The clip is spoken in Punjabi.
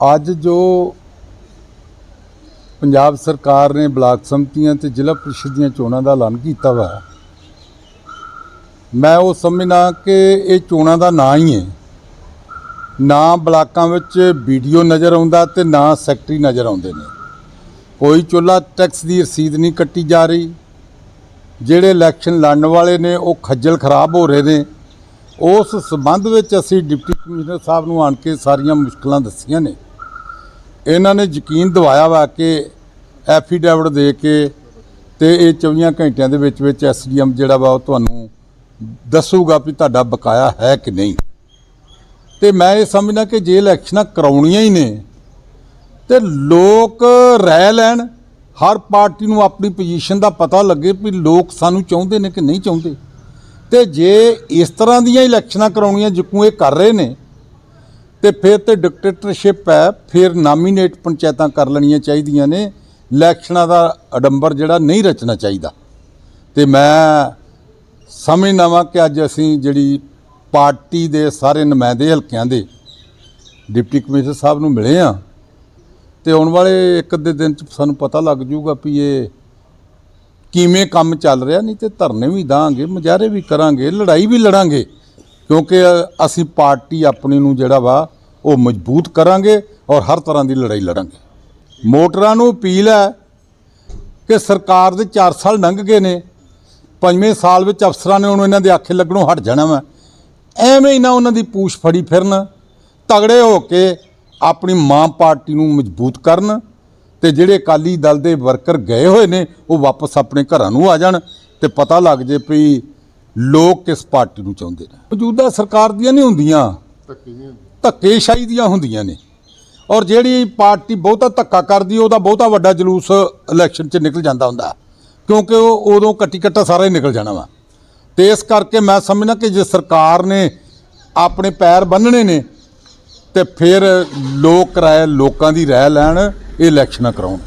ਅੱਜ ਜੋ ਪੰਜਾਬ ਸਰਕਾਰ ਨੇ ਬਲਾਕ ਸੰਮਤੀਆਂ ਤੇ ਜ਼ਿਲ੍ਹਾ ਪ੍ਰੀਸ਼ਦ ਦੀਆਂ ਚੋਣਾਂ ਦਾ ਐਲਾਨ ਕੀਤਾ ਵਾ, ਮੈਂ ਉਹ ਸਮਝਣਾ ਕਿ ਇਹ ਚੋਣਾਂ ਦਾ ਨਾਂ ਹੀ ਹੈ। ਨਾ ਬਲਾਕਾਂ ਵਿੱਚ ਵੀਡੀਓ ਨਜ਼ਰ ਆਉਂਦਾ ਤੇ ਨਾ ਸੈਕਟਰੀ ਨਜ਼ਰ ਆਉਂਦੇ ਨੇ। ਕੋਈ ਚੁੱਲ੍ਹਾ ਟੈਕਸ ਦੀ ਰਸੀਦ ਨਹੀਂ ਕੱਟੀ ਜਾ ਰਹੀ। ਜਿਹੜੇ ਇਲੈਕਸ਼ਨ ਲੜਨ ਵਾਲੇ ਨੇ, ਉਹ ਖੱਜਲ ਖਰਾਬ ਹੋ ਰਹੇ ਨੇ। ਉਸ ਸਬੰਧ ਵਿੱਚ ਅਸੀਂ ਡਿਪਟੀ ਕਮਿਸ਼ਨਰ ਸਾਹਿਬ ਨੂੰ ਆਣ ਕੇ ਸਾਰੀਆਂ ਮੁਸ਼ਕਲਾਂ ਦੱਸੀਆਂ ਨੇ। ਇਹਨਾਂ ਨੇ ਯਕੀਨ ਦਿਵਾਇਆ ਵਾ ਕਿ ਐਫੀਡੈਵਿਟ ਦੇ ਕੇ ਤੇ ਇਹ 24 ਘੰਟਿਆਂ ਦੇ ਵਿੱਚ ਵਿੱਚ ਐਸਡੀਐਮ ਜਿਹੜਾ ਵਾ ਉਹ ਤੁਹਾਨੂੰ ਦੱਸੂਗਾ ਵੀ ਤੁਹਾਡਾ ਬਕਾਇਆ ਹੈ ਕਿ ਨਹੀਂ। ਤੇ ਮੈਂ ਇਹ ਸਮਝਦਾ ਕਿ ਜੇ ਇਲੈਕਸ਼ਨਾਂ ਕਰਾਉਣੀਆਂ ਹੀ ਨੇ ਤੇ ਲੋਕ ਰਹਿ ਲੈਣ, ਹਰ ਪਾਰਟੀ ਨੂੰ ਆਪਣੀ ਪੋਜੀਸ਼ਨ ਦਾ ਪਤਾ ਲੱਗੇ ਵੀ ਲੋਕ ਸਾਨੂੰ ਚਾਹੁੰਦੇ ਨੇ ਕਿ ਨਹੀਂ ਚਾਹੁੰਦੇ। ਤੇ ਜੇ ਇਸ ਤਰ੍ਹਾਂ ਦੀਆਂ ਇਲੈਕਸ਼ਨਾਂ ਕਰਾਉਣੀਆਂ ਜਿੱਕੂ ਇਹ ਕਰ ਰਹੇ ਨੇ ਤੇ ਫਿਰ ਤੇ ਡਿਕਟੇਟਰਸ਼ਿਪ ਹੈ, ਫਿਰ ਨਾਮੀਨੇਟ ਪੰਚਾਇਤਾਂ ਕਰ ਲੈਣੀਆਂ ਚਾਹੀਦੀਆਂ ਨੇ। ਇਲੈਕਸ਼ਨਾਂ ਦਾ ਅਡੰਬਰ ਜਿਹੜਾ ਨਹੀਂ ਰਚਣਾ ਚਾਹੀਦਾ। ਤੇ ਮੈਂ ਸਮਝਦਾ ਵਾਂ ਕਿ ਅੱਜ ਅਸੀਂ ਜਿਹੜੀ ਪਾਰਟੀ ਦੇ ਸਾਰੇ ਨੁਮਾਇੰਦੇ ਹਲਕਿਆਂ ਦੇ ਡਿਪਟੀ ਕਮਿਸ਼ਨਰ ਸਾਹਿਬ ਨੂੰ ਮਿਲੇ ਆ। ਤੇ ਆਉਣ ਵਾਲੇ ਇੱਕ ਅੱਧੇ ਦਿਨ ਚ ਸਾਨੂੰ ਪਤਾ ਲੱਗ ਜਾਊਗਾ ਵੀ ਇਹ ਕਿਵੇਂ ਕੰਮ ਚੱਲ ਰਿਹਾ, ਨਹੀਂ ਤੇ ਧਰਨੇ ਵੀ ਦਾਂਗੇ, ਮੁਜ਼ਾਹਰੇ ਵੀ ਕਰਾਂਗੇ, ਲੜਾਈ ਵੀ ਲੜਾਂਗੇ। ਕਿਉਂਕਿ ਅਸੀਂ ਪਾਰਟੀ ਆਪਣੀ ਨੂੰ ਜਿਹੜਾ ਵਾ, ਉਹ ਮਜ਼ਬੂਤ ਕਰਾਂਗੇ ਔਰ ਹਰ ਤਰ੍ਹਾਂ ਦੀ ਲੜਾਈ ਲੜਾਂਗੇ। ਮੋਟਰਾਂ ਨੂੰ ਅਪੀਲ ਹੈ ਕਿ ਸਰਕਾਰ ਦੇ 4 ਸਾਲ ਲੰਘ ਗਏ ਨੇ, ਪੰਜਵੇਂ ਸਾਲ ਵਿੱਚ ਅਫਸਰਾਂ ਨੇ ਹੁਣ ਇਹਨਾਂ ਦੇ ਆਖੇ ਲੱਗਣੋਂ ਹਟ ਜਾਣਾ ਵਾ। ਐਵੇਂ ਹੀ ਨਾ ਉਹਨਾਂ ਦੀ ਪੂਛ ਫੜੀ ਫਿਰਨ, ਤਗੜੇ ਹੋ ਕੇ ਆਪਣੀ ਮਾਂ ਪਾਰਟੀ ਨੂੰ ਮਜ਼ਬੂਤ ਕਰਨ ਤੇ ਜਿਹੜੇ ਅਕਾਲੀ ਦਲ ਦੇ ਵਰਕਰ ਗਏ ਹੋਏ ਨੇ, ਉਹ ਵਾਪਸ ਆਪਣੇ ਘਰਾਂ ਨੂੰ ਆ ਜਾਣ ਤੇ ਪਤਾ ਲੱਗ ਜੇ ਵੀ ਲੋਕ ਕਿਸ ਪਾਰਟੀ ਨੂੰ ਚਾਹੁੰਦੇ ਨੇ। ਮੌਜੂਦਾ ਸਰਕਾਰ ਦੀਆਂ ਨਹੀਂ ਹੁੰਦੀਆਂ। ਧੱਕੇਸ਼ਾਹੀ ਦੀਆਂ ਹੁੰਦੀਆਂ ਨੇ। ਔਰ ਜਿਹੜੀ ਪਾਰਟੀ ਬਹੁਤਾ ਧੱਕਾ ਕਰਦੀ ਉਹਦਾ ਬਹੁਤਾ ਵੱਡਾ ਜਲੂਸ ਇਲੈਕਸ਼ਨ 'ਚ ਨਿਕਲ ਜਾਂਦਾ ਹੁੰਦਾ। ਕਿਉਂਕਿ ਉਹ ਉਦੋਂ ਕੱਟੀ ਕੱਟਾ ਸਾਰਾ ਹੀ ਨਿਕਲ ਜਾਣਾ ਵਾ। ਤੇ ਇਸ ਕਰਕੇ ਮੈਂ ਸਮਝਦਾ ਕਿ ਜੇ ਸਰਕਾਰ ਨੇ ਆਪਣੇ ਪੈਰ ਬੰਨਣੇ ਨੇ ਤੇ ਫਿਰ ਲੋਕ ਰਾਏ ਲੋਕਾਂ ਦੀ ਰਾਏ ਲੈਣ ਇਹ ਇਲੈਕਸ਼ਨਾਂ ਕਰਾਉਣ।